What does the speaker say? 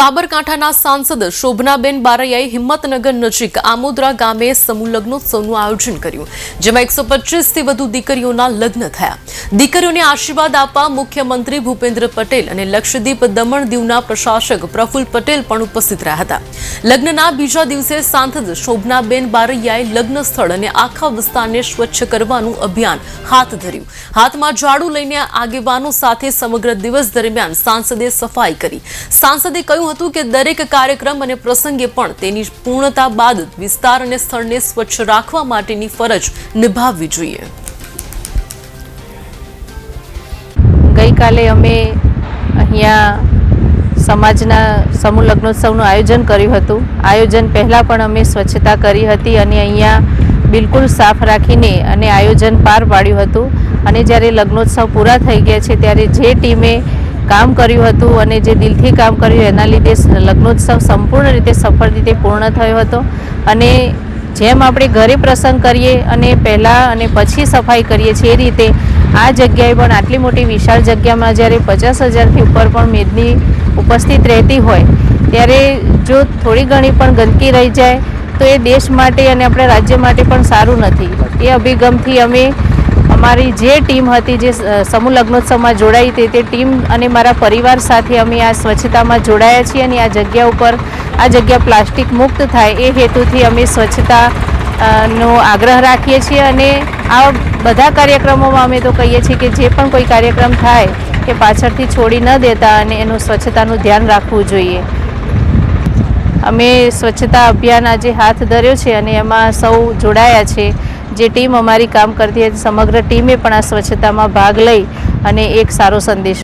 સાબરકાંઠાના સાંસદ શોભનાબેન બારૈયાએ હિંમતનગર નજીક આમોદરા ગામે સમૂહ લગ્નોત્સવનું આયોજન કર્યું, જેમાં એકસો પચીસથી વધુ દીકરીઓના લગ્ન થયા. દીકરીઓને આશીર્વાદ આપવા મુખ્યમંત્રી ભૂપેન્દ્ર પટેલ અને લક્ષદ્વીપ દમણ પ્રશાસક પ્રફુલ્લ પટેલ પણ ઉપસ્થિત રહ્યા હતા. લગ્નના બીજા દિવસે સાંસદ શોભનાબેન બારૈયાએ લગ્ન સ્થળ અને આખા વિસ્તારને સ્વચ્છ કરવાનું અભિયાન હાથ ધર્યું. હાથમાં ઝાડુ લઈને આગેવાનો સાથે સમગ્ર દિવસ દરમિયાન સાંસદે સફાઈ કરી. સાંસદે કહ્યું હતું કે દરેક કાર્યક્રમ અને પ્રસંગે પણ તેની પૂર્ણતા બાદ વિસ્તાર અને સ્થળને સ્વચ્છ રાખવા માટેની ફરજ નિભાવવી જોઈએ. ગઈકાલે અમે અહીંયા સમાજના સમૂહ લગ્નોત્સવનું આયોજન કર્યું હતું. આયોજન પહેલાં પણ અમે સ્વચ્છતા કરી હતી અને અહીંયા બિલકુલ સાફ રાખીને અને આયોજન પાર પાડ્યું હતું. અને જ્યારે લગ્નોત્સવ પૂરા થઈ ગયા છે, ત્યારે જે ટીમે કામ કર્યું હતું અને જે દિલથી કામ કર્યું એના લીધે લગ્નોત્સવ સંપૂર્ણ રીતે સફળ રીતે પૂર્ણ થયો હતો. અને જેમ આપણે ઘરે પ્રસંગ કરીએ અને પહેલાં અને પછી સફાઈ કરીએ છીએ એ રીતે આ જગ્યાએ પણ આટલી મોટી વિશાળ જગ્યામાં જ્યારે પચાસ હજારથી ઉપર પણ મેદની ઉપસ્થિત રહેતી હોય, ત્યારે જો થોડી ઘણી પણ ગંદકી રહી જાય તો એ દેશ માટે અને આપણા રાજ્ય માટે પણ સારું નથી. એ અભિગમથી અમે અમારી જે ટીમ હતી, જે સમૂહ લગ્નોત્સવમાં જોડાઈ હતી, તે ટીમ અને મારા પરિવાર સાથે અમે આ સ્વચ્છતામાં જોડાયા છીએ અને આ જગ્યા ઉપર, આ જગ્યા પ્લાસ્ટિક મુક્ત થાય એ હેતુથી અમે સ્વચ્છતા નો આગ્રહ રાખીએ છીએ અને આ બધા કાર્યક્રમોમાં અમે તો કહીએ છીએ કે જે પણ કોઈ કાર્યક્રમ થાય કે પાછળથી છોડી ન દેતા અને એનું સ્વચ્છતાનું ધ્યાન રાખવું જોઈએ. અમે સ્વચ્છતા અભિયાન આજે હાથ ધર્યો છે અને એમાં સૌ જોડાયા છે. જે ટીમ અમારી કામ કરતી હતી સમગ્ર ટીમે પણ આ સ્વચ્છતામાં ભાગ લઈ અને એક સારો સંદેશ